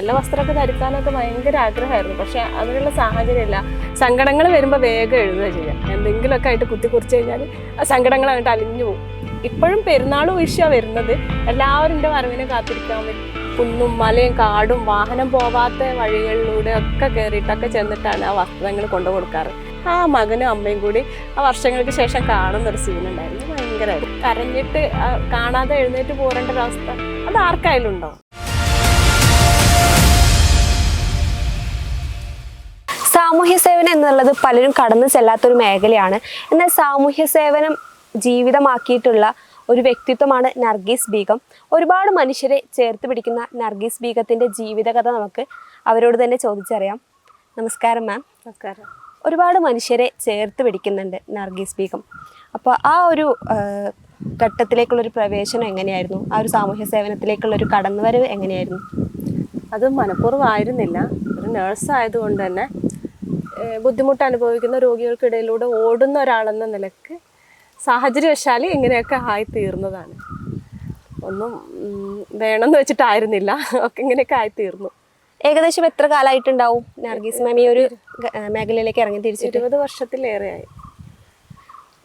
നല്ല വസ്ത്രമൊക്കെ ധരിക്കാനൊക്കെ ഭയങ്കര ആഗ്രഹമായിരുന്നു. പക്ഷെ അതിനുള്ള സാഹചര്യമില്ല. സങ്കടങ്ങൾ വരുമ്പോൾ വേഗം എഴുതുക ചെയ്യുക. എന്തെങ്കിലുമൊക്കെ ആയിട്ട് കുത്തി കുറിച്ച് കഴിഞ്ഞാൽ ആ സങ്കടങ്ങൾ അങ്ങോട്ട് അലിഞ്ഞു പോകും. ഇപ്പോഴും പെരുന്നാളും വിഷയമാണ് വരുന്നത്. എല്ലാവരും എന്റെ വരവിനെ കാത്തിരിക്കാൻ പറ്റും കുന്നും മലയും കാടും വാഹനം പോവാത്ത വഴികളിലൂടെ ഒക്കെ കയറിയിട്ടൊക്കെ ചെന്നിട്ടാണ് ആ വസ്ത്രങ്ങൾ കൊണ്ടു കൊടുക്കാറ്. ആ മകനും അമ്മയും കൂടി ആ വർഷങ്ങൾക്ക് ശേഷം കാണുന്നൊരു സീനുണ്ടായിരുന്നു ഭയങ്കരമായിരുന്നു. കരഞ്ഞിട്ട് കാണാതെ എഴുന്നേറ്റ് പോരേണ്ട ഒരു അവസ്ഥ. അത് ആർക്കായാലും ഉണ്ടാവും സാമൂഹ്യ സേവനം എന്നുള്ളത് പലരും കടന്നു ചെല്ലാത്തൊരു മേഖലയാണ്. എന്നാൽ സാമൂഹ്യ സേവനം ജീവിതമാക്കിയിട്ടുള്ള ഒരു വ്യക്തിത്വമാണ് നർഗീസ് ബീഗം. ഒരുപാട് മനുഷ്യരെ ചേർത്ത് പിടിക്കുന്ന നർഗീസ് ബീഗത്തിന്റെ ജീവിതകഥ നമുക്ക് അവരോട് തന്നെ ചോദിച്ചറിയാം. നമസ്കാരം മാം നമസ്കാരം. ഒരുപാട് മനുഷ്യരെ ചേർത്ത് പിടിക്കുന്നുണ്ട് നർഗീസ് ബീഗം. അപ്പോൾ ആ ഒരു ഘട്ടത്തിലേക്കുള്ളൊരു പ്രവേശനം എങ്ങനെയായിരുന്നു? ആ ഒരു സാമൂഹ്യ സേവനത്തിലേക്കുള്ള ഒരു കടന്നുവരവ് എങ്ങനെയായിരുന്നു? അത് മനഃപൂർവമായിരുന്നില്ല ഒരു നേഴ്സ് ആയതുകൊണ്ട് തന്നെ ബുദ്ധിമുട്ട് അനുഭവിക്കുന്ന രോഗികൾക്കിടയിലൂടെ ഓടുന്ന ഒരാളെന്ന നിലയ്ക്ക് സാഹചര്യവശാൽ ഇങ്ങനെയൊക്കെ ആയി തീർന്നതാണ്. ഒന്നും വേണമെന്ന് വെച്ചിട്ടായിരുന്നില്ല. ഒക്കെ ഇങ്ങനെയൊക്കെ ആയി തീർന്നു. ഏകദേശം എത്ര കാലമായിട്ടുണ്ടാവും നർഗീസ് മാം ഈ ഒരു മേഖലയിലേക്ക് ഇറങ്ങി തിരിച്ചിട്ട്? ഇരുപത് വർഷത്തിലേറെയായി.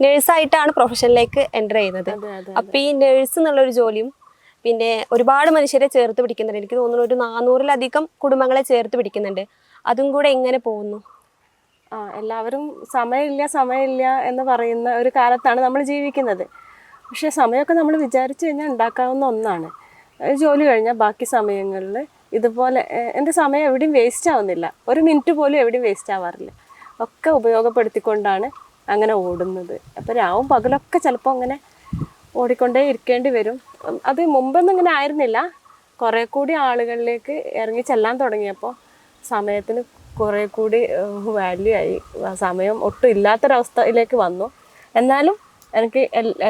നഴ്സായിട്ടാണ് പ്രൊഫഷനിലേക്ക് എന്റർ ചെയ്യുന്നത്. അപ്പം ഈ നഴ്സ് എന്നുള്ളൊരു ജോലിയും പിന്നെ ഒരുപാട് മനുഷ്യരെ ചേർത്ത് പിടിക്കുന്നുണ്ട്. എനിക്ക് തോന്നുന്നു ഒരു നാനൂറിലധികം കുടുംബങ്ങളെ ചേർത്ത് പിടിക്കുന്നുണ്ട്. അതും കൂടെ എങ്ങനെ പോകുന്നു? എല്ലാവരും സമയമില്ല സമയമില്ല എന്ന് പറയുന്ന ഒരു കാലത്താണ് നമ്മൾ ജീവിക്കുന്നത്. പക്ഷേ സമയമൊക്കെ നമ്മൾ വിചാരിച്ചു കഴിഞ്ഞാൽ ഉണ്ടാക്കാവുന്ന ഒന്നാണ്. ജോലി കഴിഞ്ഞാൽ ബാക്കി സമയങ്ങളിൽ ഇതുപോലെ എന്റെ സമയം എവിടെയും വേസ്റ്റ് ആവുന്നില്ല. ഒരു മിനിറ്റ് പോലും എവിടെയും വേസ്റ്റ് ആവാറില്ല. ഒക്കെ ഉപയോഗപ്പെടുത്തിക്കൊണ്ടാണ് അങ്ങനെ ഓടുന്നത്. അപ്പോൾ രാവും പകലൊക്കെ ചിലപ്പോൾ അങ്ങനെ ഓടിക്കൊണ്ടേ ഇരിക്കേണ്ടി വരും. അത് മുമ്പൊന്നും ഇങ്ങനെ ആയിരുന്നില്ല. കുറേ കൂടി ആളുകളിലേക്ക് ഇറങ്ങി ചെല്ലാൻ തുടങ്ങിയപ്പോൾ സമയത്തിന് കുറേ കൂടി വാല്യൂ ആയി. സമയം ഒട്ടും ഇല്ലാത്തൊരവസ്ഥയിലേക്ക് വന്നു. എന്നാലും എനിക്ക്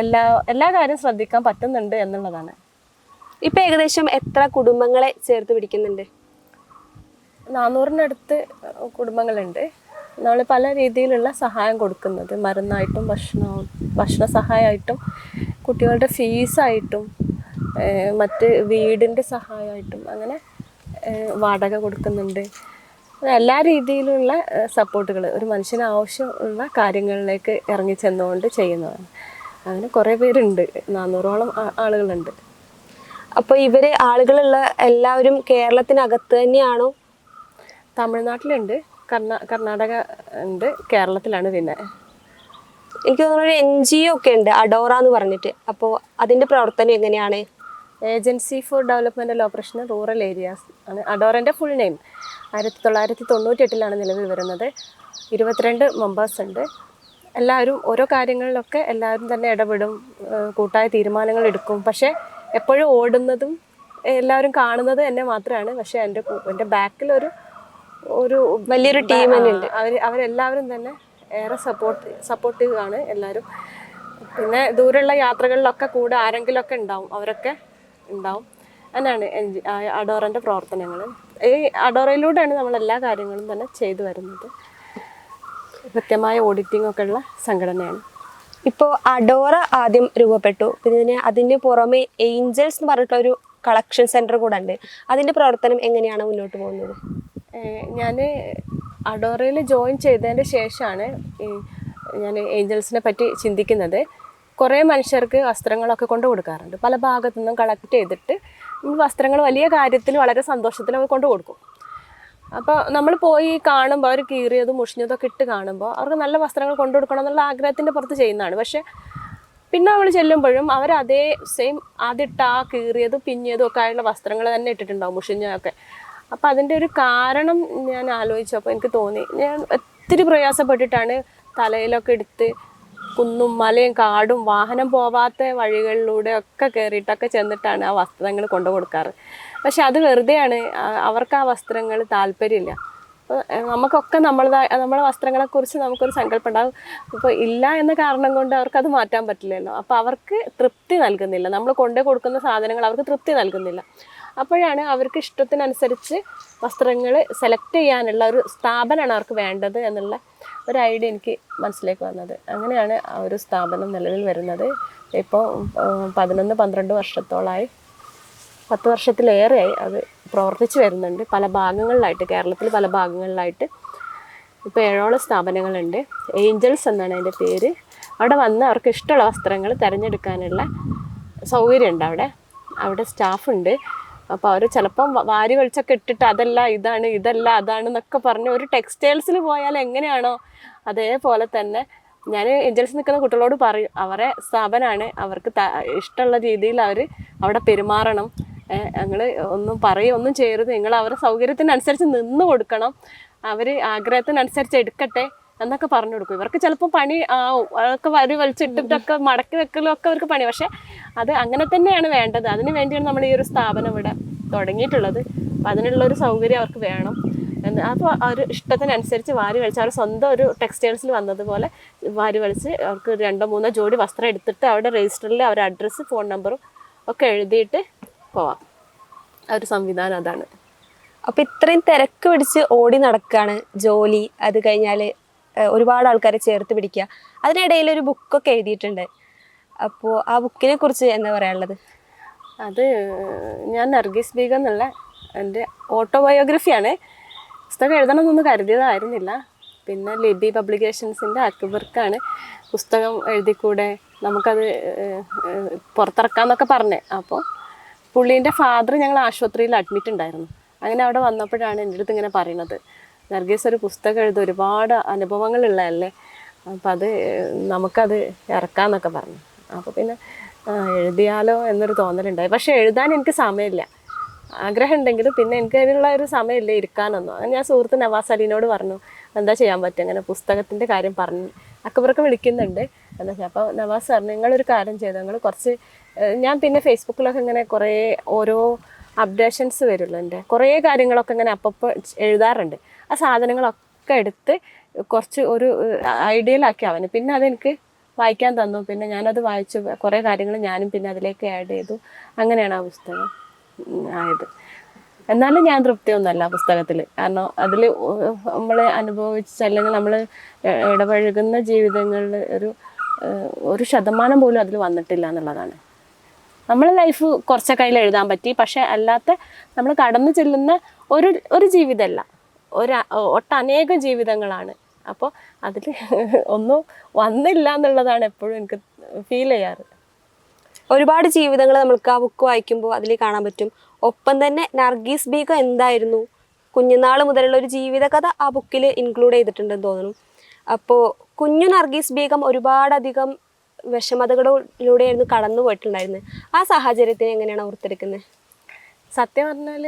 എല്ലാ എല്ലാ കാര്യം ശ്രദ്ധിക്കാൻ പറ്റുന്നുണ്ട് എന്നുള്ളതാണ്. ഇപ്പം ഏകദേശം എത്ര കുടുംബങ്ങളെ ചേർത്ത് പിടിക്കുന്നുണ്ട്? നാനൂറിനടുത്ത് കുടുംബങ്ങളുണ്ട്. നമ്മൾ പല രീതിയിലുള്ള സഹായം കൊടുക്കുന്നത്. മരുന്നായിട്ടും ഭക്ഷണവും ഭക്ഷണ സഹായമായിട്ടും കുട്ടികളുടെ ഫീസായിട്ടും മറ്റ് വീടിന്റെ സഹായമായിട്ടും അങ്ങനെ വാടക കൊടുക്കുന്നുണ്ട്. എല്ലാ രീതിയിലുള്ള സപ്പോർട്ടുകൾ ഒരു മനുഷ്യന് ആവശ്യമുള്ള കാര്യങ്ങളിലേക്ക് ഇറങ്ങി ചെന്നുകൊണ്ട് ചെയ്യുന്നതാണ്. അങ്ങനെ കുറേ പേരുണ്ട് നാനൂറോളം ആളുകളുണ്ട്. അപ്പോൾ ഇവർ ആളുകളുള്ള എല്ലാവരും കേരളത്തിനകത്ത് തന്നെയാണോ? തമിഴ്നാട്ടിലുണ്ട് കർണാ കർണാടക ഉണ്ട് കേരളത്തിലാണ് പിന്നെ. എനിക്ക് തോന്നുന്നു ഒരു എൻ ജി ഒ ഒക്കെ ഉണ്ട് അഡോറ എന്ന് പറഞ്ഞിട്ട്. അപ്പോൾ അതിന്റെ പ്രവർത്തനം എങ്ങനെയാണ്? Agency for development and operation rural areas. ആണ് അഡോറിന്റെ ഫുൾ നെയിം. ആയിരത്തി തൊള്ളായിരത്തി തൊണ്ണൂറ്റി എട്ടിലാണ് നിലവിൽ വരുന്നത്. ഇരുപത്തിരണ്ട് മെമ്പേഴ്സ് ഉണ്ട്. എല്ലാവരും ഓരോ കാര്യങ്ങളിലൊക്കെ എല്ലാവരും തന്നെ ഇടപെടും കൂട്ടായ തീരുമാനങ്ങൾ എടുക്കും. പക്ഷേ എപ്പോഴും ഓടുന്നതും എല്ലാവരും കാണുന്നത് എന്നെ മാത്രമാണ്. പക്ഷേ എന്റെ എന്റെ ബാക്കിൽ ഒരു ഒരു വലിയൊരു ടീം തന്നെ ഉണ്ട്. അവർ അവരെല്ലാവരും തന്നെ ഏറെ സപ്പോർട്ട് സപ്പോർട്ടീവ് ആണ് എല്ലാവരും. പിന്നെ ദൂരെയുള്ള യാത്രകളിലൊക്കെ കൂടെ ആരെങ്കിലുമൊക്കെ ഉണ്ടാവും. അവരൊക്കെ ഉണ്ടാവും. എന്നാണ് അഡോറന്റെ പ്രവർത്തനങ്ങൾ. ഈ അഡോറയിലൂടെയാണ് നമ്മൾ എല്ലാ കാര്യങ്ങളും തന്നെ ചെയ്തു വരുന്നത്. കൃത്യമായ ഓഡിറ്റിംഗ് ഒക്കെ ഉള്ള സംഘടനയാണ്. ഇപ്പോൾ അഡോറ ആദ്യം രൂപപ്പെട്ടു. പിന്നെ അതിന് പുറമെ ഏഞ്ചൽസ് എന്ന് പറഞ്ഞിട്ടൊരു കളക്ഷൻ സെന്റർ കൂടെ ഉണ്ട്. അതിന്റെ പ്രവർത്തനം എങ്ങനെയാണ് മുന്നോട്ട് പോകുന്നത്? ഞാൻ അഡോറയിൽ ജോയിൻ ചെയ്തതിന്റെ ശേഷമാണ് ഈ ഞാൻ ഏഞ്ചൽസിനെ പറ്റി ചിന്തിക്കുന്നത്. കുറേ മനുഷ്യർക്ക് വസ്ത്രങ്ങളൊക്കെ കൊണ്ട് കൊടുക്കാറുണ്ട്. പല ഭാഗത്തു നിന്നും കളക്ട് ചെയ്തിട്ട് വസ്ത്രങ്ങൾ വലിയ കാര്യത്തിൽ വളരെ സന്തോഷത്തിൽ അവർ കൊണ്ട് കൊടുക്കും. അപ്പോൾ നമ്മൾ പോയി കാണുമ്പോൾ അവർ കീറിയതും മുഷിഞ്ഞതും ഒക്കെ ഇട്ട് കാണുമ്പോൾ അവർക്ക് നല്ല വസ്ത്രങ്ങൾ കൊണ്ടു കൊടുക്കണം എന്നുള്ള ആഗ്രഹത്തിന്റെ പുറത്ത് ചെയ്യുന്നതാണ്. പക്ഷേ പിന്നെ നമ്മൾ ചെല്ലുമ്പോഴും അവർ അതേ സെയിം ആദ്യമിട്ട ആ കീറിയതും പിന്നിയതും ഒക്കെ ആയുള്ള വസ്ത്രങ്ങൾ തന്നെ ഇട്ടിട്ടുണ്ടാവും മുഷിഞ്ഞതൊക്കെ. അപ്പോൾ അതിന്റെ ഒരു കാരണം ഞാൻ ആലോചിച്ചപ്പോൾ എനിക്ക് തോന്നി. ഞാൻ ഒത്തിരി പ്രയാസപ്പെട്ടിട്ടാണ് തലയിലൊക്കെ എടുത്ത് കുന്നും മലയും കാടും വാഹനം പോവാത്ത വഴികളിലൂടെ ഒക്കെ കയറിയിട്ടൊക്കെ ചെന്നിട്ടാണ് ആ വസ്ത്രങ്ങൾ കൊണ്ടു കൊടുക്കാറ്. പക്ഷെ അത് വെറുതെയാണ്. അവർക്ക് ആ വസ്ത്രങ്ങൾ താല്പര്യമില്ല. അപ്പോൾ നമുക്കൊക്കെ നമ്മളതായ നമ്മളെ വസ്ത്രങ്ങളെക്കുറിച്ച് നമുക്കൊരു സങ്കല്പം ഉണ്ടാകും ഇപ്പോൾ ഇല്ല എന്ന കാരണം കൊണ്ട് അവർക്ക് അത് മാറ്റാൻ പറ്റില്ലല്ലോ. അപ്പോൾ അവർക്ക് തൃപ്തി നൽകുന്നില്ല. നമ്മൾ കൊണ്ടു കൊടുക്കുന്ന സാധനങ്ങൾ അവർക്ക് തൃപ്തി നൽകുന്നില്ല. അപ്പോഴാണ് അവർക്ക് ഇഷ്ടത്തിനനുസരിച്ച് വസ്ത്രങ്ങൾ സെലക്ട് ചെയ്യാനുള്ള ഒരു സ്ഥാപനമാണ് അവർക്ക് വേണ്ടത് എന്നുള്ള ഒരു ഐഡിയ എനിക്ക് മനസ്സിലേക്ക് വന്നത്. അങ്ങനെയാണ് ആ ഒരു സ്ഥാപനം നിലവിൽ വരുന്നത്. ഇപ്പോൾ പതിനൊന്ന് പന്ത്രണ്ട് വർഷത്തോളമായി പത്ത് വർഷത്തിലേറെയായി അത് പ്രവർത്തിച്ചു വരുന്നുണ്ട്. പല ഭാഗങ്ങളിലായിട്ട് കേരളത്തിൽ പല ഭാഗങ്ങളിലായിട്ട് ഇപ്പോൾ ഏഴോളം സ്ഥാപനങ്ങളുണ്ട്. ഏഞ്ചൽസ് എന്നാണ് അതിന്റെ പേര്. അവിടെ വന്ന് അവർക്ക് ഇഷ്ടമുള്ള വസ്ത്രങ്ങൾ തിരഞ്ഞെടുക്കാനുള്ള സൗകര്യമുണ്ട് അവിടെ. അവിടെ സ്റ്റാഫുണ്ട് അപ്പോൾ അവർ ചിലപ്പം വാരി വലിച്ചൊക്കെ ഇട്ടിട്ട് അതല്ല ഇതാണ് ഇതല്ല അതാണ് എന്നൊക്കെ പറഞ്ഞ് ഒരു ടെക്സ്റ്റൈൽസിൽ പോയാൽ എങ്ങനെയാണോ അതേപോലെ തന്നെ ഞാൻ ഏഞ്ചൽസ് നിൽക്കുന്ന കുട്ടികളോട് പറയും അവരെ സ്ഥാപനമാണ് അവർക്ക് ഇഷ്ടമുള്ള രീതിയിൽ അവർ അവിടെ പെരുമാറണം. ഞങ്ങൾ ഒന്നും ഒന്നും ചെയ്യരുത്. നിങ്ങൾ അവരുടെ സൗകര്യത്തിനനുസരിച്ച് നിന്ന് കൊടുക്കണം. അവർ ആഗ്രഹത്തിനനുസരിച്ച് എടുക്കട്ടെ. എന്നൊക്കെ പറഞ്ഞു കൊടുക്കും. ഇവർക്ക് ചിലപ്പോൾ പണി ആ അതൊക്കെ വരി വലിച്ചിട്ടിട്ടൊക്കെ മടക്കി വെക്കലും ഒക്കെ അവർക്ക് പണി. പക്ഷെ അത് അങ്ങനെ തന്നെയാണ് വേണ്ടത്. അതിന് വേണ്ടിയാണ് നമ്മൾ ഈ ഒരു സ്ഥാപനം ഇവിടെ തുടങ്ങിയിട്ടുള്ളത്. അപ്പം അതിനുള്ള ഒരു സൗകര്യം അവർക്ക് വേണം. എന്ന് അപ്പോൾ അവർ ഇഷ്ടത്തിനനുസരിച്ച് വാരി വലിച്ച് അവർ സ്വന്തം ഒരു ടെക്സ്റ്റൈൽസിൽ വന്നതുപോലെ വാരി വലിച്ച് അവർക്ക് രണ്ടോ മൂന്നോ ജോഡി വസ്ത്രം എടുത്തിട്ട് അവിടെ രജിസ്റ്ററിൽ അവരുടെ അഡ്രസ്സ് ഫോൺ നമ്പറും ഒക്കെ എഴുതിയിട്ട് പോവാം. ആ ഒരു സംവിധാനം അതാണ്. അപ്പം ഇത്രയും തിരക്ക് പിടിച്ച് ഓടി നടക്കുകയാണ് ജോലി. അത് കഴിഞ്ഞാൽ ഒരുപാട് ആൾക്കാരെ ചേർത്ത് പിടിക്കുക. അതിനിടയിൽ ഒരു ബുക്കൊക്കെ എഴുതിയിട്ടുണ്ട്. അപ്പോൾ ആ ബുക്കിനെ കുറിച്ച് എന്താ പറയാനുള്ളത്? അത് ഞാൻ നർഗീസ് ബീഗം എന്നുള്ള എന്റെ ഓട്ടോബയോഗ്രഫിയാണ്. പുസ്തകം എഴുതണമെന്നൊന്നും കരുതിയതായിരുന്നില്ല. പിന്നെ ലിബി പബ്ലിക്കേഷൻസിന്റെ അക്ബർക്കാണ് പുസ്തകം എഴുതിക്കൂടെ? നമുക്കത് പുറത്തിറക്കാമെന്നൊക്കെ പറഞ്ഞേ. അപ്പോൾ പുള്ളീന്റെ ഫാദർ ഞങ്ങൾ ആശുപത്രിയിൽ അഡ്മിറ്റ് ഉണ്ടായിരുന്നു. അങ്ങനെ അവിടെ വന്നപ്പോഴാണ് എന്റെ അടുത്ത് ഇങ്ങനെ പറയണത് നർഗീസ് ഒരു പുസ്തകം എഴുതി ഒരുപാട് അനുഭവങ്ങളുള്ളതല്ലേ? അപ്പം അത് നമുക്കത് ഇറക്കാമെന്നൊക്കെ പറഞ്ഞു. അപ്പോൾ പിന്നെ എഴുതിയാലോ എന്നൊരു തോന്നലുണ്ടായി. പക്ഷേ എഴുതാൻ എനിക്ക് സമയമില്ല. ആഗ്രഹം ഉണ്ടെങ്കിലും പിന്നെ എനിക്ക് അതിനുള്ള ഒരു സമയമില്ല ഇരിക്കാനൊന്നും. അങ്ങനെ ഞാൻ സുഹൃത്ത് നവാസ് അലീനോട് പറഞ്ഞു എന്താ ചെയ്യാൻ പറ്റും അങ്ങനെ പുസ്തകത്തിന്റെ കാര്യം പറഞ്ഞു അക്കബറൊക്കെ വിളിക്കുന്നുണ്ട്. എന്താ വെച്ചാൽ അപ്പോൾ നവാസ് സാർ നിങ്ങളൊരു കാര്യം ചെയ്തു? നിങ്ങൾ കുറച്ച് ഞാൻ പിന്നെ ഫേസ്ബുക്കിലൊക്കെ ഇങ്ങനെ കുറേ ഓരോ അപ്ഡേഷൻസ് വരുള്ളൂ എന്റെ കുറേ കാര്യങ്ങളൊക്കെ ഇങ്ങനെ അപ്പപ്പോൾ എഴുതാറുണ്ട്. ആ സാധനങ്ങളൊക്കെ എടുത്ത് കുറച്ച് ഒരു ഐഡിയലാക്കി അവന്. പിന്നെ അതെനിക്ക് വായിക്കാൻ തന്നു. പിന്നെ ഞാനത് വായിച്ചു. കുറേ കാര്യങ്ങൾ ഞാനും പിന്നെ അതിലേക്ക് ആഡ് ചെയ്തു. അങ്ങനെയാണ് ആ പുസ്തകം ആയത്. എന്നാലും ഞാൻ തൃപ്തിയൊന്നുമല്ല ആ പുസ്തകത്തിൽ കാരണം അതിൽ നമ്മൾ അനുഭവിച്ച അല്ലെങ്കിൽ നമ്മൾ ഇടപഴകുന്ന ജീവിതങ്ങളിൽ ഒരു ഒരു ശതമാനം പോലും അതിൽ വന്നിട്ടില്ല എന്നുള്ളതാണ്. നമ്മളെ ലൈഫ് കുറച്ചൊക്കെ അതിൽ എഴുതാൻ പറ്റി. പക്ഷെ അല്ലാത്ത നമ്മൾ കടന്നു ചെല്ലുന്ന ഒരു ഒരു ജീവിതമല്ല. ഒരു ഒട്ടനേകം ജീവിതങ്ങളാണ്. അപ്പോൾ അതിൽ ഒന്നും വന്നില്ല എന്നുള്ളതാണ് എപ്പോഴും എനിക്ക് ഫീൽ ചെയ്യാറ്. ഒരുപാട് ജീവിതങ്ങൾ നമ്മൾക്ക് ആ ബുക്ക് വായിക്കുമ്പോൾ അതിൽ കാണാൻ പറ്റും. ഒപ്പം തന്നെ നർഗീസ് ബീഗ എന്തായിരുന്നു? കുഞ്ഞുനാൾ മുതലുള്ള ഒരു ജീവിതകഥ ആ ബുക്കിൽ ഇൻക്ലൂഡ് ചെയ്തിട്ടുണ്ടെന്ന് തോന്നുന്നു. അപ്പോൾ കുഞ്ഞു നർഗീസ് ബീഗം ഒരുപാടധികം വിഷമതകളിലൂടെയായിരുന്നു കടന്നു പോയിട്ടുണ്ടായിരുന്നത് ആ സാഹചര്യത്തിന് എങ്ങനെയാണ് ഓർത്തെടുക്കുന്നത് സത്യം പറഞ്ഞാൽ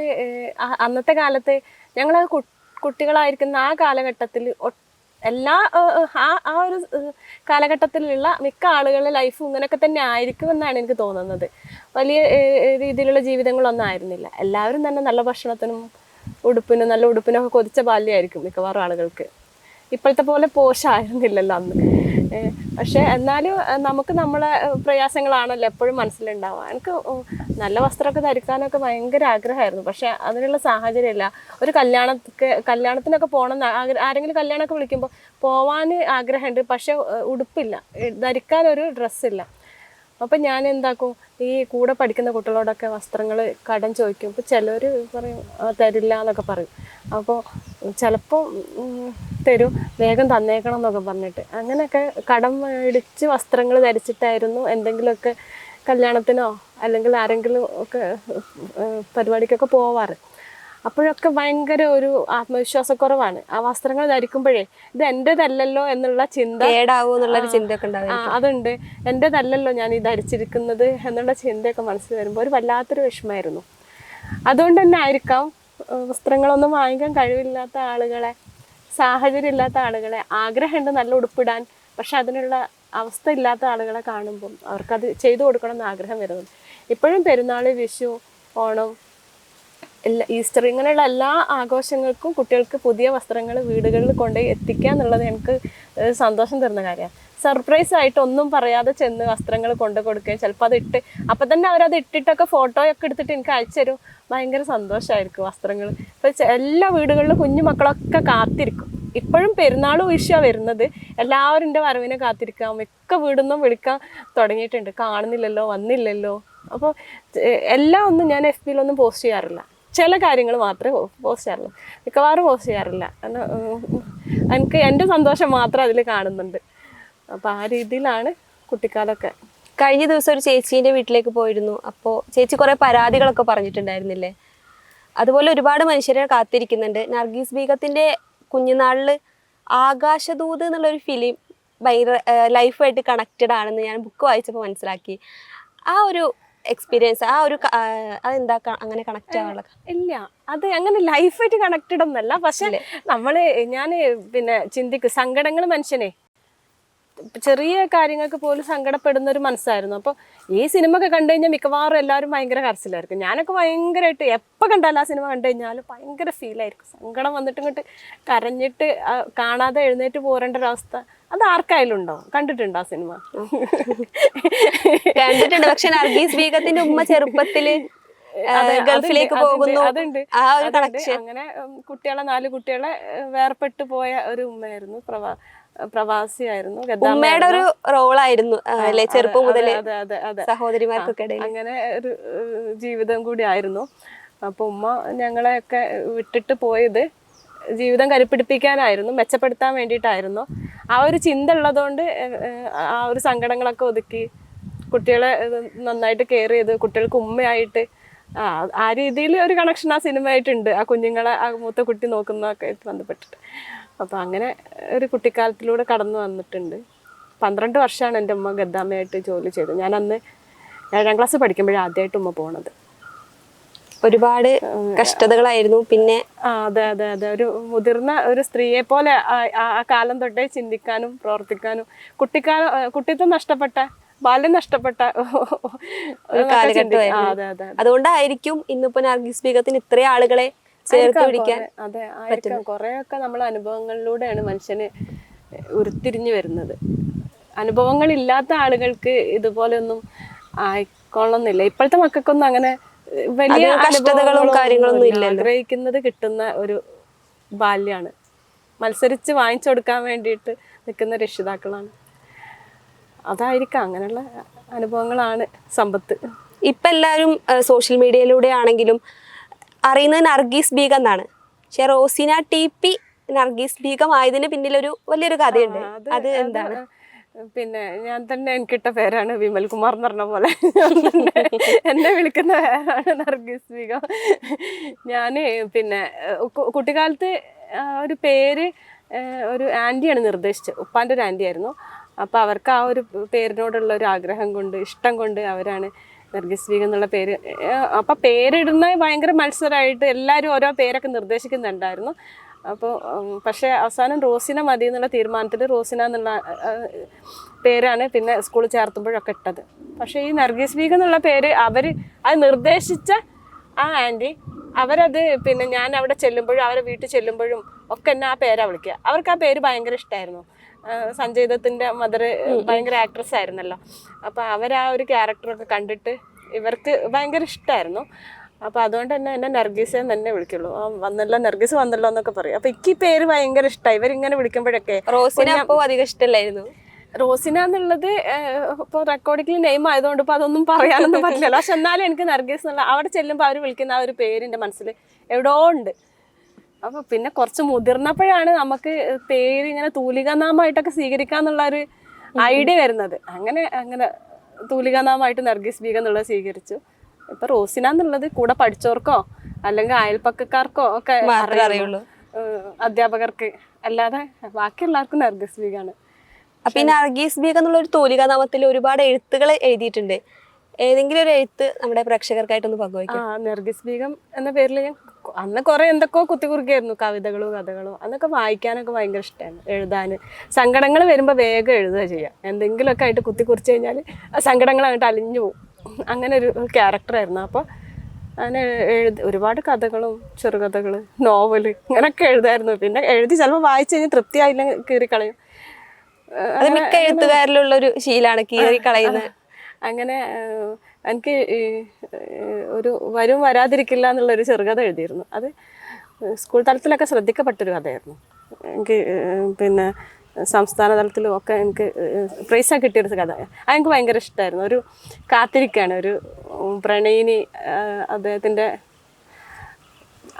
അന്നത്തെ കാലത്ത് ഞങ്ങൾ കുട്ടികളായിരിക്കുന്ന ആ കാലഘട്ടത്തിൽ എല്ലാ ആ ആ ഒരു കാലഘട്ടത്തിലുള്ള മിക്ക ആളുകളുടെ ലൈഫും ഇങ്ങനെയൊക്കെ തന്നെ ആയിരിക്കും എന്നാണ് എനിക്ക് തോന്നുന്നത്. വലിയ രീതിയിലുള്ള ജീവിതങ്ങളൊന്നും ആയിരുന്നില്ല. എല്ലാവരും തന്നെ നല്ല ഭക്ഷണത്തിനും ഉടുപ്പിനും നല്ല ഉടുപ്പിനൊക്കെ കൊതിച്ച ബാല്യമായിരിക്കും മിക്കവാറും ആളുകൾക്ക്. ഇപ്പോഴത്തെ പോലെ പോഷായിരുന്നില്ലല്ലോ അന്ന്. പക്ഷെ എന്നാലും നമുക്ക് നമ്മളെ പ്രയാസങ്ങളാണല്ലോ എപ്പോഴും മനസ്സിലുണ്ടാവുക. എനിക്ക് നല്ല വസ്ത്രമൊക്കെ ധരിക്കാനൊക്കെ ഭയങ്കര ആഗ്രഹമായിരുന്നു. പക്ഷെ അതിനുള്ള സാഹചര്യമില്ല. ഒരു കല്യാണത്തിക്ക് കല്യാണത്തിനൊക്കെ പോകണം ആരെങ്കിലും കല്യാണമൊക്കെ വിളിക്കുമ്പോൾ പോവാൻ ആഗ്രഹമുണ്ട്. പക്ഷെ ഉടുപ്പില്ല. ധരിക്കാൻ ഒരു ഡ്രസ്സില്ല. അപ്പം ഞാൻ എന്താക്കും ഈ കൂടെ പഠിക്കുന്ന കുട്ടികളോടൊക്കെ വസ്ത്രങ്ങൾ കടം ചോദിക്കും. അപ്പോൾ ചിലർ പറയും "ആ, തരില്ല എന്നൊക്കെ പറയും. അപ്പോൾ ചിലപ്പോൾ തരും. വേഗം തന്നേക്കണം എന്നൊക്കെ പറഞ്ഞിട്ട്. അങ്ങനെയൊക്കെ കടം മേടിച്ച് വസ്ത്രങ്ങൾ ധരിച്ചിട്ടായിരുന്നു എന്തെങ്കിലുമൊക്കെ കല്യാണത്തിനോ അല്ലെങ്കിൽ ആരെങ്കിലും ഒക്കെ പരിപാടിക്കൊക്കെ പോവാറ്. അപ്പോഴൊക്കെ ഭയങ്കര ഒരു ആത്മവിശ്വാസക്കുറവാണ്. ആ വസ്ത്രങ്ങൾ ധരിക്കുമ്പോഴേ ഇത് എന്റെതല്ലല്ലോ എന്നുള്ള ചിന്ത കേടാവോ എന്നുള്ളൊരു ചിന്തയൊക്കെ ഉണ്ടാവും അതുണ്ട്. എന്റെതല്ലല്ലോ ഞാൻ ഈ ധരിച്ചിരിക്കുന്നത് എന്നുള്ള ചിന്തയൊക്കെ മനസ്സിൽ വരുമ്പോൾ ഒരു വല്ലാത്തൊരു വിഷമമായിരുന്നു. അതുകൊണ്ട് തന്നെ ആയിരിക്കാം വസ്ത്രങ്ങളൊന്നും വാങ്ങിക്കാൻ കഴിവില്ലാത്ത ആളുകളെ സാഹചര്യം ഇല്ലാത്ത ആളുകളെ ആഗ്രഹമുണ്ട് നല്ല ഉടുപ്പിടാൻ പക്ഷെ അതിനുള്ള അവസ്ഥ ഇല്ലാത്ത ആളുകളെ കാണുമ്പം അവർക്കത് ചെയ്തു കൊടുക്കണം എന്ന് ആഗ്രഹം വരുന്നത് ഇപ്പോഴും പെരുന്നാൾ വിഷു ഓണം എല്ലാ ഈസ്റ്റർ ഇങ്ങനെയുള്ള എല്ലാ ആഘോഷങ്ങൾക്കും കുട്ടികൾക്ക് പുതിയ വസ്ത്രങ്ങൾ വീടുകളിൽ കൊണ്ടുപോയി എത്തിക്കുക എന്നുള്ളത് എനിക്ക് സന്തോഷം തരുന്ന കാര്യമാണ്. സർപ്രൈസ് ആയിട്ട് ഒന്നും പറയാതെ ചെന്ന് വസ്ത്രങ്ങൾ കൊണ്ടു കൊടുക്കുകയും ചിലപ്പോൾ അത് ഇട്ട് അപ്പം തന്നെ അവരത് ഇട്ടിട്ടൊക്കെ ഫോട്ടോയൊക്കെ എടുത്തിട്ട് എനിക്ക് അയച്ചു തരും. ഭയങ്കര സന്തോഷമായിരിക്കും വസ്ത്രങ്ങൾ. ഇപ്പം എല്ലാ വീടുകളിലും കുഞ്ഞു മക്കളൊക്കെ കാത്തിരിക്കും. ഇപ്പോഴും പെരുന്നാൾ വിഷയമാണ് വരുന്നത്. എല്ലാവരും എന്റെ വരവിനെ കാത്തിരിക്കാം. മിക്ക വീടൊന്നും വിളിക്കാൻ തുടങ്ങിയിട്ടുണ്ട്. കാണുന്നില്ലല്ലോ വന്നില്ലല്ലോ. അപ്പോൾ എല്ലാം ഒന്നും ഞാൻ എഫ് ബിയിലൊന്നും പോസ്റ്റ് ചെയ്യാറില്ല. ചില കാര്യങ്ങൾ മാത്രമേ പോസ്റ്റ് ചെയ്യാറുള്ളൂ. മിക്കവാറും പോസ്റ്റ് ചെയ്യാറില്ല. എനിക്ക് എന്റെ സന്തോഷം മാത്രം അതിൽ കാണുന്നുണ്ട്. അപ്പോൾ ആ രീതിയിലാണ് കുട്ടിക്കാലമൊക്കെ കഴിഞ്ഞ ദിവസം ഒരു ചേച്ചീന്റെ വീട്ടിലേക്ക് പോയിരുന്നു. അപ്പോൾ ചേച്ചി കുറേ പരാതികളൊക്കെ പറഞ്ഞിട്ടുണ്ടായിരുന്നില്ലേ? അതുപോലെ ഒരുപാട് മനുഷ്യരെ കാത്തിരിക്കുന്നുണ്ട്. നർഗീസ് ബീഗത്തിന്റെ കുഞ്ഞുനാളിൽ ആകാശദൂത് എന്നുള്ളൊരു ഫിലിം ഭയങ്കര ലൈഫായിട്ട് കണക്റ്റഡ് ആണെന്ന് ഞാൻ ബുക്ക് വായിച്ചപ്പോൾ മനസ്സിലാക്കി. ആ ഒരു എക്സ്പീരിയൻസ് ആ ഒരു അതെന്താ അങ്ങനെ കണക്റ്റ് ആവാനുള്ള ഇല്ല. അത് അങ്ങനെ ലൈഫായിട്ട് കണക്റ്റഡ് ഒന്നല്ല. പക്ഷെ നമ്മൾ ഞാൻ പിന്നെ ചിന്തിക്കും സങ്കടങ്ങൾ മനുഷ്യനെ ചെറിയ കാര്യങ്ങൾക്ക് പോലും സങ്കടപ്പെടുന്ന ഒരു മനസ്സായിരുന്നു. അപ്പോൾ ഈ സിനിമ ഒക്കെ കണ്ടു കഴിഞ്ഞാൽ മിക്കവാറും എല്ലാവരും ഭയങ്കര കരച്ചിലായിരിക്കും. ഞാനൊക്കെ ഭയങ്കരമായിട്ട് എപ്പോൾ കണ്ടാലും ആ സിനിമ കണ്ടു കഴിഞ്ഞാലും ഭയങ്കര ഫീലായിരിക്കും സങ്കടം വന്നിട്ട് ഇങ്ങോട്ട് കരഞ്ഞിട്ട് കാണാതെ എഴുന്നേറ്റ് പോരേണ്ട ഒരവസ്ഥ അത് ആർക്കായാലും ഉണ്ടോ? കണ്ടിട്ടുണ്ടോ ആ സിനിമ? കണ്ടിട്ടുണ്ട്. പക്ഷെ നർഗീസ് ബീഗത്തിന്റെ ഉമ്മ ചെറുപ്പത്തിൽ ഗൾഫിലേക്ക് പോകുന്നു. അതുണ്ട്, ആ ഒരു കളക്ഷൻ കണക്ഷൻ അങ്ങനെ കുട്ടികളെ നാല് കുട്ടികളെ വേർപെട്ടു വേർപെട്ട് പോയ ഒരു ഉമ്മയായിരുന്നു പ്രവാ പ്രവാസിയായിരുന്നു ആയിരുന്നു ഉമ്മയുടെ ഒരു റോളായിരുന്നു അല്ലെ? ചെറുപ്പം മുതൽ സഹോദരിമാർക്കൊക്കെ അങ്ങനെ ഒരു ജീവിതം കൂടി ആയിരുന്നു. അപ്പൊ ഉമ്മ ഞങ്ങളെയൊക്കെ വിട്ടിട്ട് പോയത് ജീവിതം കരുപ്പിടിപ്പിക്കാനായിരുന്നു മെച്ചപ്പെടുത്താൻ വേണ്ടിയിട്ടായിരുന്നു. ആ ഒരു ചിന്ത ഉള്ളതുകൊണ്ട് ആ ഒരു സങ്കടങ്ങളൊക്കെ ഒതുക്കി കുട്ടികളെ നന്നായിട്ട് കെയർ ചെയ്ത് കുട്ടികൾക്ക് ഉമ്മയായിട്ട് ആ ആ രീതിയിൽ ഒരു കണക്ഷൻ ആ സിനിമയായിട്ടുണ്ട്. ആ കുഞ്ഞുങ്ങളെ ആ മൂത്ത കുട്ടി നോക്കുന്നതൊക്കെ ആയിട്ട് ബന്ധപ്പെട്ടിട്ട്. അപ്പോൾ അങ്ങനെ ഒരു കുട്ടിക്കാലത്തിലൂടെ കടന്നു വന്നിട്ടുണ്ട്. പന്ത്രണ്ട് വർഷമാണ് എന്റെ ഉമ്മ ഗദ്ദാമയായിട്ട് ജോലി ചെയ്തത്. ഞാൻ അന്ന് ഏഴാം ക്ലാസ് പഠിക്കുമ്പോഴേ ആദ്യമായിട്ട് ഉമ്മ പോണത്. ഒരുപാട് കഷ്ടതകളായിരുന്നു. പിന്നെ ആ അതെ അതെ അതെ. ഒരു മുതിർന്ന ഒരു സ്ത്രീയെ പോലെ ആ- കാലം തൊട്ടേ ചിന്തിക്കാനും പ്രവർത്തിക്കാനും കുട്ടിക്കാലം കുട്ടിത്വം നഷ്ടപ്പെട്ട ബാല്യം നഷ്ടപ്പെട്ട കാലഘട്ടമായിരുന്നു. അതുകൊണ്ടായിരിക്കും ഇന്നിപ്പോ നർഗീസ് ബീഗത്തിന് ഇത്രയും ആളുകളെ ചേർത്ത് പിടിക്കാൻ അതെ ആയിരിക്കാം. കുറെയൊക്കെ നമ്മൾ അനുഭവങ്ങളിലൂടെയാണ് മനുഷ്യന് ഉരുത്തിരിഞ്ഞു വരുന്നത്. അനുഭവങ്ങൾ ഇല്ലാത്ത ആളുകൾക്ക് ഇതുപോലെയൊന്നും ആയിക്കൊള്ളുന്നില്ല. ഇപ്പോഴത്തെ മക്കൾക്കൊന്നും അങ്ങനെ വലിയ കഷ്ടതകളും അനുഭവങ്ങളോ കാര്യങ്ങളൊന്നും ഇല്ല. ആഗ്രഹിക്കുന്നത് കിട്ടുന്ന ഒരു ബാല്യാണ്. മത്സരിച്ച് വാങ്ങിച്ചു കൊടുക്കാൻ വേണ്ടിയിട്ട് നിൽക്കുന്ന രക്ഷിതാക്കളാണ്. അതായിരിക്കാം അങ്ങനെയുള്ള അനുഭവങ്ങളാണ് സമ്പത്ത്. ഇപ്പം എല്ലാവരും സോഷ്യൽ മീഡിയയിലൂടെ ആണെങ്കിലും അറിയുന്നത് നർഗീസ് ബീഗം എന്നാണ്. പക്ഷെ Rosina T P Nargis Begum ആയതിന് പിന്നിലൊരു വലിയൊരു കഥയുണ്ട്. അത് എന്താണ്? പിന്നെ ഞാൻ തന്നെ എനിക്കിട്ട പേരാണ് വിമൽ കുമാർ എന്ന് പറഞ്ഞ പോലെ. എന്നെ വിളിക്കുന്ന പേരാണ് നർഗീസ് ബീഗം ഞാൻ പിന്നെ കുട്ടിക്കാലത്ത് ഒരു പേര് ഒരു ആന്റിയാണ് നിർദ്ദേശിച്ചത്. ഉപ്പാന്റെ ഒരു ആന്റി ആയിരുന്നു അപ്പോൾ അവർക്ക് ആ ഒരു പേരിനോടുള്ള ഒരു ആഗ്രഹം കൊണ്ട് ഇഷ്ടം കൊണ്ട് അവരാണ് നർഗീസ് ബീഗ് എന്നുള്ള പേര്. അപ്പം പേരിടുന്ന ഭയങ്കര മത്സരമായിട്ട് എല്ലാവരും ഓരോ പേരൊക്കെ നിർദ്ദേശിക്കുന്നുണ്ടായിരുന്നു. അപ്പോൾ പക്ഷേ അവസാനം റോസിന മതി എന്നുള്ള തീരുമാനത്തിൽ റോസിന എന്നുള്ള പേരാണ് പിന്നെ സ്കൂളിൽ ചേർത്തുമ്പോഴൊക്കെ ഇട്ടത്. പക്ഷേ ഈ നർഗീസ് ബീഗ് എന്നുള്ള പേര് അവർ അത് നിർദ്ദേശിച്ച ആ ആന്റി അവരത് പിന്നെ ഞാൻ അവിടെ ചെല്ലുമ്പോഴും അവരെ വീട്ടിൽ ചെല്ലുമ്പോഴും ഒക്കെ എന്നെ ആ പേരാണ് വിളിക്കുക. അവർക്ക് ആ പേര് ഭയങ്കര ഇഷ്ടമായിരുന്നു സഞ്ജയ് ദത്തിന്റെ മദർ ഭയങ്കര ആക്ട്രസ് ആയിരുന്നല്ലോ. അപ്പൊ അവർ ആ ഒരു ക്യാരക്ടറൊക്കെ കണ്ടിട്ട് ഇവർക്ക് ഭയങ്കര ഇഷ്ടമായിരുന്നു അപ്പോൾ അതുകൊണ്ട് തന്നെ എന്നെ നർഗീസെ തന്നെ വിളിക്കുള്ളൂ. ആ വന്നല്ലോ നർഗീസ് വന്നല്ലോ എന്നൊക്കെ പറയും. അപ്പോൾ എനിക്ക് ഈ പേര് ഭയങ്കര ഇഷ്ടമായി ഇവരിങ്ങനെ വിളിക്കുമ്പോഴൊക്കെ റോസിന അപ്പോൾ അധികം ഇഷ്ടമല്ലായിരുന്നു റോസിന എന്നുള്ളത് ഇപ്പോൾ റെക്കോർഡിംഗിൽ നെയിം ആയതുകൊണ്ട് ഇപ്പോൾ അതൊന്നും പറയാനൊന്നും പറ്റില്ലല്ലോ. പക്ഷെ എന്നാലും എനിക്ക് നർഗീസ് എന്നുള്ള അവിടെ ചെല്ലുമ്പോൾ അവർ വിളിക്കുന്ന ആ ഒരു പേര് എന്റെ മനസ്സിൽ എവിടെയോ ഉണ്ട്. അപ്പോൾ പിന്നെ കുറച്ച് മുതിർന്നപ്പോഴാണ് നമുക്ക് പേര് ഇങ്ങനെ തൂലികാനാമമായിട്ടൊക്കെ സ്വീകരിക്കാന്നുള്ള ഒരു ഐഡിയ വരുന്നത്. അങ്ങനെ അങ്ങനെ തൂലികാനാമമായിട്ട് നർഗീസ് ബീഗ എന്നുള്ളത് സ്വീകരിച്ചു. ഇപ്പൊ റോസിന എന്നുള്ളത് കൂടെ പഠിച്ചവർക്കോ അല്ലെങ്കിൽ അയൽപ്പക്കക്കാർക്കോ ഒക്കെ അറിയുള്ളൂ. അധ്യാപകർക്ക് അല്ലാതെ ബാക്കിയുള്ളവർക്കും നർഗീസ് ബീഗാണ്. അപ്പൊ ഈ നർഗീസ് ബീഗ എന്നുള്ള ഒരു തൂലിക നാമത്തിൽ ഒരുപാട് എഴുത്തുകൾ എഴുതിയിട്ടുണ്ട്. ഏതെങ്കിലും ഒരു എഴുത്ത് നമ്മുടെ പ്രേക്ഷകർക്കായിട്ടൊന്ന് പങ്കുവയ്ക്കാം. നർഗീസ് ബീഗം എന്ന പേരിൽ ഞാൻ അന്ന് കുറെ എന്തൊക്കെയോ കുത്തിക്കുറുക്കിയായിരുന്നു കവിതകളും കഥകളും. അന്നൊക്കെ വായിക്കാനൊക്കെ ഭയങ്കര ഇഷ്ടമാണ് എഴുതാൻ. സങ്കടങ്ങൾ വരുമ്പോൾ വേഗം എഴുതുക ചെയ്യാം. എന്തെങ്കിലുമൊക്കെ ആയിട്ട് കുത്തിക്കുറിച്ച് കഴിഞ്ഞാൽ ആ സങ്കടങ്ങൾ അങ്ങോട്ട് അലിഞ്ഞു പോകും അങ്ങനെ ഒരു ക്യാരക്ടറായിരുന്നു അപ്പോൾ അങ്ങനെ എഴുതി ഒരുപാട് കഥകളും ചെറുകഥകൾ നോവൽ ഇങ്ങനെയൊക്കെ എഴുതായിരുന്നു. പിന്നെ എഴുതി ചിലപ്പോൾ വായിച്ചു കഴിഞ്ഞാൽ തൃപ്തിയായില്ല കീറിക്കളയും. അത് മിക്ക എഴുത്തുകാരിലുള്ള ഒരു ശീലാണ് കീറി കളയുന്നത് അങ്ങനെ എനിക്ക് ഒരു വരും വരാതിരിക്കില്ല എന്നുള്ളൊരു ചെറുകഥ എഴുതിയിരുന്നു. അത് സ്കൂൾ തലത്തിലൊക്കെ ശ്രദ്ധിക്കപ്പെട്ടൊരു കഥയായിരുന്നു. എനിക്ക് പിന്നെ സംസ്ഥാന തലത്തിലും ഒക്കെ എനിക്ക് പ്രൈസൊക്കെ കിട്ടിയൊരു കഥ. അതെനിക്ക് ഭയങ്കര ഇഷ്ടമായിരുന്നു ഒരു കാത്തിരിക്കുകയാണ് ഒരു പ്രണയിനി അദ്ദേഹത്തിന്റെ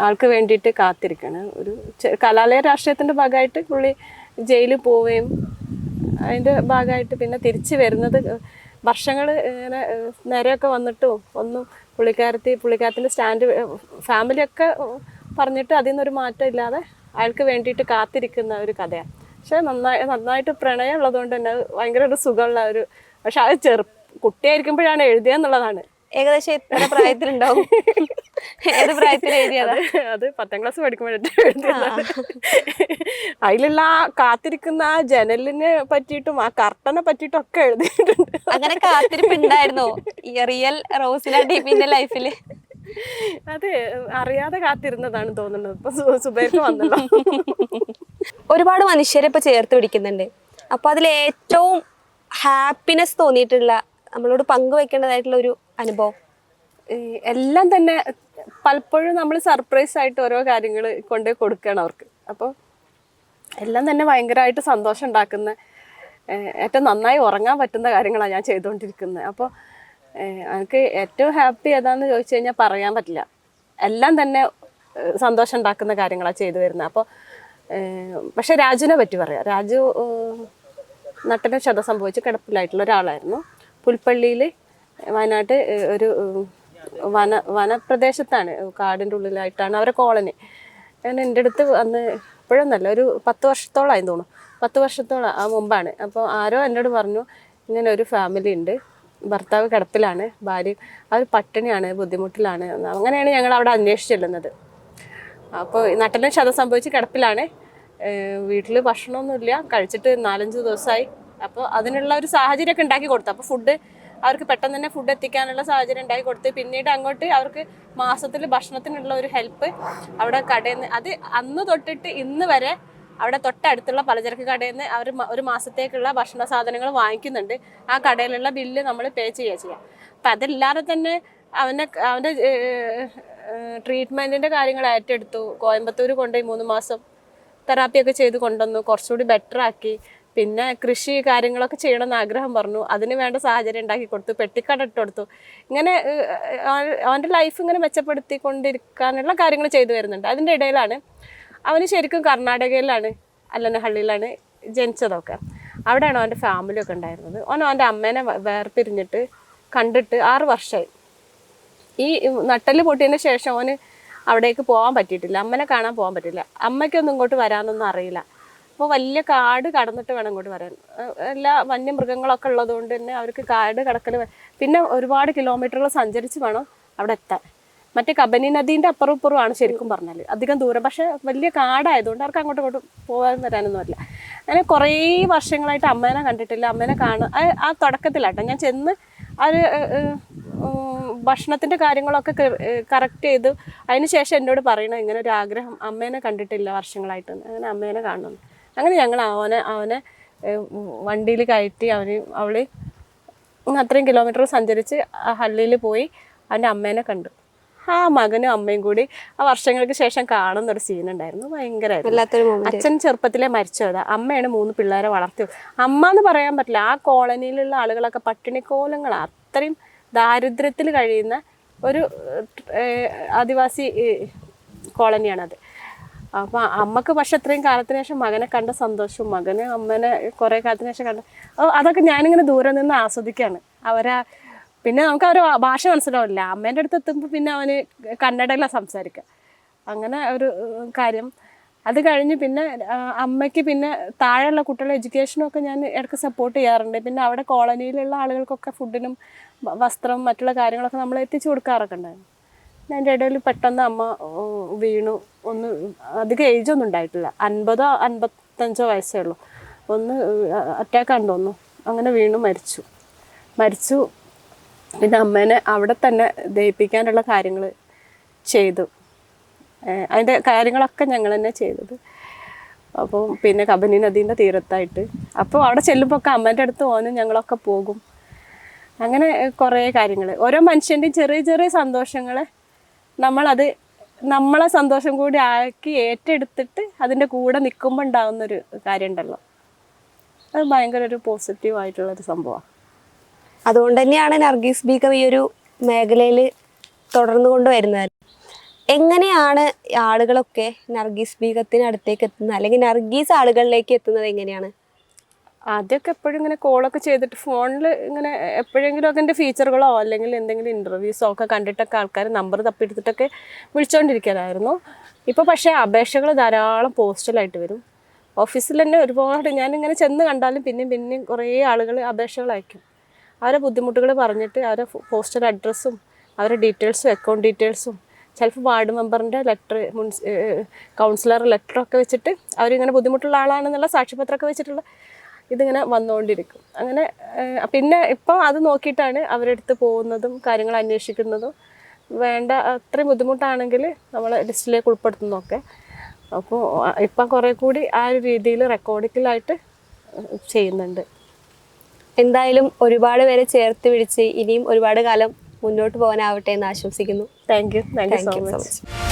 ആൾക്ക് വേണ്ടിയിട്ട് കാത്തിരിക്കുകയാണ് ഒരു കലാലയ രാഷ്ട്രീയത്തിന്റെ ഭാഗമായിട്ട് പുള്ളി ജയിലിൽ പോവുകയും അതിന്റെ ഭാഗമായിട്ട് പിന്നെ തിരിച്ച് വരുന്നത് വർഷങ്ങൾ ഇങ്ങനെ നേരെയൊക്കെ വന്നിട്ടും ഒന്നും പുള്ളിക്കാരത്തി പുള്ളിക്കാരത്തിന്റെ സ്റ്റാൻഡ് ഫാമിലിയൊക്കെ പറഞ്ഞിട്ട് അതിൽ നിന്നൊരു മാറ്റം ഇല്ലാതെ അയാൾക്ക് വേണ്ടിയിട്ട് കാത്തിരിക്കുന്ന ഒരു കഥയാണ്. പക്ഷെ നന്നായി നന്നായിട്ട് പ്രണയം ഉള്ളതുകൊണ്ട് തന്നെ ഭയങ്കര ഒരു സുഖമുള്ള ഒരു പക്ഷെ അത് ചെറു കുട്ടിയായിരിക്കുമ്പോഴാണ് എഴുതിയെന്നുള്ളതാണ്. ഏകദേശം എത്ര പ്രായത്തിലുണ്ടാവും? ഏത് പ്രായത്തിൽ എഴുതിയത്? അത് പത്താം ക്ലാസ് പഠിക്കുമ്പോഴത്തെ എഴുതിയതാണ് അതിലുള്ള ആ കാത്തിരിക്കുന്ന ആ ജനലിനെ പറ്റിയിട്ടും ആ കർട്ടനെ പറ്റിയിട്ടും ഒക്കെ എഴുതിയിട്ടുണ്ട്. അങ്ങനെ കാത്തിരിപ്പ് ഉണ്ടായിരുന്നോ? റിയൽ റോസില ഡീപിന്റെ ലൈഫിൽ അതെ അറിയാതെ കാത്തിരുന്നതാണ് തോന്നുന്നത്. ഇപ്പൊ സുബൈർക്ക് വന്നല്ലോ. ഒരുപാട് മനുഷ്യരെ ഇപ്പൊ ചേർത്ത് പിടിക്കുന്നുണ്ട്. അപ്പൊ അതിൽ ഏറ്റവും ഹാപ്പിനെസ് തോന്നിയിട്ടുള്ള നമ്മളോട് പങ്കുവെക്കേണ്ടതായിട്ടുള്ള ഒരു അനുഭവം. എല്ലാം തന്നെ പലപ്പോഴും നമ്മൾ സർപ്രൈസ് ആയിട്ട് ഓരോ കാര്യങ്ങൾ കൊണ്ട് കൊടുക്കുകയാണ് അവർക്ക്. അപ്പോൾ എല്ലാം തന്നെ ഭയങ്കരമായിട്ട് സന്തോഷം ഉണ്ടാക്കുന്ന ഏറ്റവും നന്നായി ഉറങ്ങാൻ പറ്റുന്ന കാര്യങ്ങളാണ് ഞാൻ ചെയ്തുകൊണ്ടിരിക്കുന്നത്. അപ്പോൾ എനിക്ക് ഏറ്റവും ഹാപ്പി ഏതാന്ന് ചോദിച്ചു കഴിഞ്ഞാൽ പറയാൻ പറ്റില്ല. എല്ലാം തന്നെ സന്തോഷം ഉണ്ടാക്കുന്ന കാര്യങ്ങളാണ് ചെയ്തു വരുന്നത്. അപ്പോൾ പക്ഷെ രാജുവിനെ പറ്റി പറയാം. രാജു നട്ടന ക്ഷത സംഭവിച്ച് കിടപ്പിലായിട്ടുള്ള ഒരാളായിരുന്നു. പുൽപ്പള്ളിയിൽ വയനാട്ട് ഒരു വന വനപ്രദേശത്താണ്. കാടിന്റെ ഉള്ളിലായിട്ടാണ് അവരെ കോളനി. ഞാൻ എന്റെ അടുത്ത് അന്ന് ഇപ്പോഴൊന്നല്ല ഒരു പത്ത് വർഷത്തോളമായി തോന്നുന്നു. പത്ത് വർഷത്തോളം ആ മുമ്പാണ്. അപ്പോൾ ആരോ എന്നോട് പറഞ്ഞു ഇങ്ങനെ ഒരു ഫാമിലി ഉണ്ട്. ഭർത്താവ് കിടപ്പിലാണ് ഭാര്യ അവർ പട്ടിണിയാണ് ബുദ്ധിമുട്ടിലാണ്. അങ്ങനെയാണ് ഞങ്ങൾ അവിടെ അന്വേഷിച്ച് ചെല്ലുന്നത്. അപ്പോൾ നട്ടലിന് ക്ഷതം സംഭവിച്ച് കിടപ്പിലാണ്. വീട്ടിൽ ഭക്ഷണമൊന്നുമില്ല. കഴിച്ചിട്ട് നാലഞ്ച് ദിവസമായി അപ്പോൾ അതിനുള്ള ഒരു സാഹചര്യമൊക്കെ ഉണ്ടാക്കി കൊടുത്തു. അപ്പോൾ ഫുഡ് അവർക്ക് പെട്ടെന്ന് തന്നെ ഫുഡ് എത്തിക്കാനുള്ള സാഹചര്യം ഉണ്ടായി കൊടുത്ത്. പിന്നീട് അങ്ങോട്ട് അവർക്ക് മാസത്തിൽ ഭക്ഷണത്തിനുള്ള ഒരു ഹെൽപ്പ് അവിടെ കടയിൽ നിന്ന് അത് അന്ന് തൊട്ടിട്ട് ഇന്ന് വരെ അവിടെ തൊട്ടടുത്തുള്ള പലചരക്ക് കടയിൽ നിന്ന് അവർ ഒരു മാസത്തേക്കുള്ള ഭക്ഷണ സാധനങ്ങൾ വാങ്ങിക്കുന്നുണ്ട്. ആ കടയിലുള്ള ബില്ല് നമ്മൾ പേ ചെയ്യുക ചെയ്യാം. അപ്പം അതില്ലാതെ തന്നെ അവനെ അവന്റെ ട്രീറ്റ്മെന്റിന്റെ കാര്യങ്ങൾ ഏറ്റെടുത്തു. കോയമ്പത്തൂർ കൊണ്ടുപോയി മൂന്ന് മാസം തെറാപ്പിയൊക്കെ ചെയ്ത് കൊണ്ടുവന്നു. കുറച്ചുകൂടി ബെറ്റർ ആക്കി. പിന്നെ കൃഷി കാര്യങ്ങളൊക്കെ ചെയ്യണമെന്ന് ആഗ്രഹം പറഞ്ഞു. അതിന് വേണ്ട സാഹചര്യം ഉണ്ടാക്കി കൊടുത്തു. പെട്ടിക്കട ഇട്ട് കൊടുത്തു. ഇങ്ങനെ അവന്റെ ലൈഫ് ഇങ്ങനെ മെച്ചപ്പെടുത്തിക്കൊണ്ടിരിക്കാനുള്ള കാര്യങ്ങൾ ചെയ്തു വരുന്നുണ്ട്. അതിന്റെ ഇടയിലാണ് അവന് ശരിക്കും കർണാടകയിലാണ് അല്ലനഹള്ളിയിലാണ് ജനിച്ചതൊക്കെ. അവിടെയാണ് അവന്റെ ഫാമിലി ഒക്കെ ഉണ്ടായിരുന്നത്. അവൻ അവന്റെ അമ്മേനെ വേർപിരിഞ്ഞിട്ട് കണ്ടിട്ട് ആറ് വർഷമായി ഈ നട്ടൽ പൊട്ടിയതിന് ശേഷം അവന് അവിടേക്ക് പോകാൻ പറ്റിയിട്ടില്ല. അമ്മനെ കാണാൻ പോകാൻ പറ്റില്ല അമ്മയ്ക്കൊന്നും ഇങ്ങോട്ട് വരാനൊന്നും അറിയില്ല. അപ്പോൾ വലിയ കാട് കടന്നിട്ട് വേണം ഇങ്ങോട്ട് വരാൻ. എല്ലാ വന്യമൃഗങ്ങളൊക്കെ ഉള്ളതുകൊണ്ട് തന്നെ അവർക്ക് കാട് കടക്കൽ പിന്നെ ഒരുപാട് കിലോമീറ്ററുകൾ സഞ്ചരിച്ച് വേണം അവിടെ എത്താൻ. മറ്റേ കബനി നദീന്റെ അപ്പുറം ശരിക്കും പറഞ്ഞാൽ അധികം ദൂരം. പക്ഷേ വലിയ കാടായതുകൊണ്ട് അവർക്ക് അങ്ങോട്ടും ഇങ്ങോട്ടും പോകാൻ വരാനൊന്നും അല്ല അങ്ങനെ കുറേ വർഷങ്ങളായിട്ട് അമ്മേനെ കണ്ടിട്ടില്ല. അമ്മേനെ കാണുക ആ- തുടക്കത്തിലാട്ടോ. ഞാൻ ചെന്ന് ആ ഒരു ഭക്ഷണത്തിന്റെ കാര്യങ്ങളൊക്കെ കറക്റ്റ് ചെയ്ത് അതിനുശേഷം എന്നോട് പറയണം ഇങ്ങനെ ഒരു ആഗ്രഹം അമ്മേനെ കണ്ടിട്ടില്ല വർഷങ്ങളായിട്ട് അങ്ങനെ അമ്മേനെ കാണണം അങ്ങനെ ഞങ്ങൾ അവനെ അവനെ വണ്ടിയിൽ കയറ്റി അവന് അവൾ ഇങ്ങ് അത്രയും കിലോമീറ്റർ സഞ്ചരിച്ച് ആ ഹള്ളിയിൽ പോയി അവന്റെ അമ്മേനെ കണ്ടു. ആ മകനും അമ്മയും കൂടി ആ വർഷങ്ങൾക്ക് ശേഷം കാണുന്ന ഒരു സീൻ ഉണ്ടായിരുന്നു ഭയങ്കരമായിരുന്നു അച്ഛൻ ചെറുപ്പത്തിലെ മരിച്ചതാ അമ്മയാണ് മൂന്ന് പിള്ളേരെ വളർത്തി അമ്മ എന്ന് പറയാൻ പറ്റില്ല. ആ കോളനിയിലുള്ള ആളുകളൊക്കെ പട്ടിണിക്കോലങ്ങളാണ് അത്രയും ദാരിദ്ര്യത്തിൽ കഴിയുന്ന ഒരു ആദിവാസി കോളനിയാണത്. അപ്പം അമ്മയ്ക്ക് പക്ഷെ ഇത്രയും കാലത്തിന് ശേഷം മകനെ കണ്ട സന്തോഷവും മകന് അമ്മനെ കുറേ കാലത്തിന് ശേഷം കണ്ട അതൊക്കെ ഞാനിങ്ങനെ ദൂരെ നിന്ന് ആസ്വദിക്കുകയാണ് അവരാ പിന്നെ നമുക്ക് അവരെ ഭാഷ മനസ്സിലാവില്ല. അമ്മേന്റെ അടുത്ത് എത്തുമ്പോൾ പിന്നെ അവന് കന്നഡയിലാണ് സംസാരിക്കുക അങ്ങനെ ഒരു കാര്യം. അത് കഴിഞ്ഞ് പിന്നെ അമ്മയ്ക്ക് പിന്നെ താഴെയുള്ള കുട്ടികളുടെ എഡ്യൂക്കേഷനും ഒക്കെ ഞാൻ ഇടയ്ക്ക് സപ്പോർട്ട് ചെയ്യാറുണ്ട്. പിന്നെ അവിടെ കോളനിയിലുള്ള ആളുകൾക്കൊക്കെ ഫുഡിനും വസ്ത്രം മറ്റുള്ള കാര്യങ്ങളൊക്കെ നമ്മൾ എത്തിച്ചു കൊടുക്കാറൊക്കെ ഉണ്ടായിരുന്നു. അതിന്റെ ഇടയിൽ പെട്ടെന്ന് അമ്മ വീണു. ഒന്ന് അധികം ഏജ് ഒന്നും ഉണ്ടായിട്ടില്ല. അൻപതോ അൻപത്തഞ്ചോ വയസ്സേ ഉള്ളൂ. ഒന്ന് അറ്റാക്കാന്ന് തോന്നുന്നു. അങ്ങനെ വീണു മരിച്ചു. മരിച്ചു. പിന്നെ അമ്മേനെ അവിടെ തന്നെ ദഹിപ്പിക്കാനുള്ള കാര്യങ്ങൾ ചെയ്തു. അതിന്റെ കാര്യങ്ങളൊക്കെ ഞങ്ങൾ തന്നെ ചെയ്തത്. അപ്പോൾ പിന്നെ കബനി നദീന്റെ തീരത്തായിട്ട്. അപ്പോൾ അവിടെ ചെല്ലുമ്പോൾ ഒക്കെ അമ്മേന്റെ അടുത്ത് പോകാനും ഞങ്ങളൊക്കെ പോകും. അങ്ങനെ കുറേ കാര്യങ്ങൾ. ഓരോ മനുഷ്യന്റെയും ചെറിയ ചെറിയ സന്തോഷങ്ങൾ നമ്മളത് നമ്മളെ സന്തോഷം കൂടി ആക്കി ഏറ്റെടുത്തിട്ട് അതിന്റെ കൂടെ നിൽക്കുമ്പോൾ ഉണ്ടാകുന്നൊരു കാര്യമുണ്ടല്ലോ. അത് ഭയങ്കര ഒരു പോസിറ്റീവ് ആയിട്ടുള്ളൊരു സംഭവമാണ് അതുകൊണ്ട് തന്നെയാണ് നർഗീസ് ബീഗം ഈ ഒരു മേഖലയിൽ തുടർന്നു കൊണ്ടുവരുന്നത് എങ്ങനെയാണ് ആളുകളൊക്കെ നർഗീസ് ബീഗത്തിന് അടുത്തേക്ക് എത്തുന്നത്? അല്ലെങ്കിൽ നർഗീസ് ആളുകളിലേക്ക് എത്തുന്നത് എങ്ങനെയാണ്? ആദ്യമൊക്കെ എപ്പോഴും ഇങ്ങനെ കോളൊക്കെ ചെയ്തിട്ട് ഫോണിൽ ഇങ്ങനെ എപ്പോഴെങ്കിലും ഒക്കെ എന്റെ ഫീച്ചറുകളോ അല്ലെങ്കിൽ എന്തെങ്കിലും ഇന്റർവ്യൂസോ ഒക്കെ കണ്ടിട്ടൊക്കെ ആൾക്കാർ നമ്പർ തപ്പിയെടുത്തിട്ടൊക്കെ വിളിച്ചുകൊണ്ടിരിക്കലായിരുന്നു ഇപ്പോൾ പക്ഷേ അപേക്ഷകൾ ധാരാളം പോസ്റ്റലായിട്ട് വരും. ഓഫീസിൽ തന്നെ ഒരുപാട് ഞാനിങ്ങനെ ചെന്ന് കണ്ടാലും പിന്നെയും പിന്നെയും കുറേ ആളുകൾ അപേക്ഷകൾ അയക്കും. അവരെ ബുദ്ധിമുട്ടുകൾ പറഞ്ഞിട്ട് അവരെ പോസ്റ്റൽ അഡ്രസ്സും അവരുടെ ഡീറ്റെയിൽസും അക്കൗണ്ട് ഡീറ്റെയിൽസും ചിലപ്പോൾ വാർഡ് മെമ്പറിന്റെ ലെറ്റർ മുൻസ് കൗൺസിലർ ലെറ്ററൊക്കെ വെച്ചിട്ട് അവരിങ്ങനെ ബുദ്ധിമുട്ടുള്ള ആളാണെന്നുള്ള സാക്ഷ്യപത്രമൊക്കെ വെച്ചിട്ടുള്ള ഇതിങ്ങനെ വന്നുകൊണ്ടിരിക്കും അങ്ങനെ പിന്നെ ഇപ്പോൾ അത് നോക്കിയിട്ടാണ് അവരെടുത്ത് പോകുന്നതും കാര്യങ്ങൾ അന്വേഷിക്കുന്നതും. വേണ്ട അത്രയും ബുദ്ധിമുട്ടാണെങ്കിൽ നമ്മൾ ലിസ്റ്റിലേക്ക് ഉൾപ്പെടുത്തുന്നതൊക്കെ. അപ്പോൾ ഇപ്പം കുറേ കൂടി ആ ഒരു രീതിയിൽ റെക്കോർഡിക്കലായിട്ട് ചെയ്യുന്നുണ്ട്. എന്തായാലും ഒരുപാട് പേരെ ചേർത്ത് പിടിച്ച് ഇനിയും ഒരുപാട് കാലം മുന്നോട്ട് പോകാനാവട്ടെ എന്ന് ആശംസിക്കുന്നു. Thank you. Thank you so much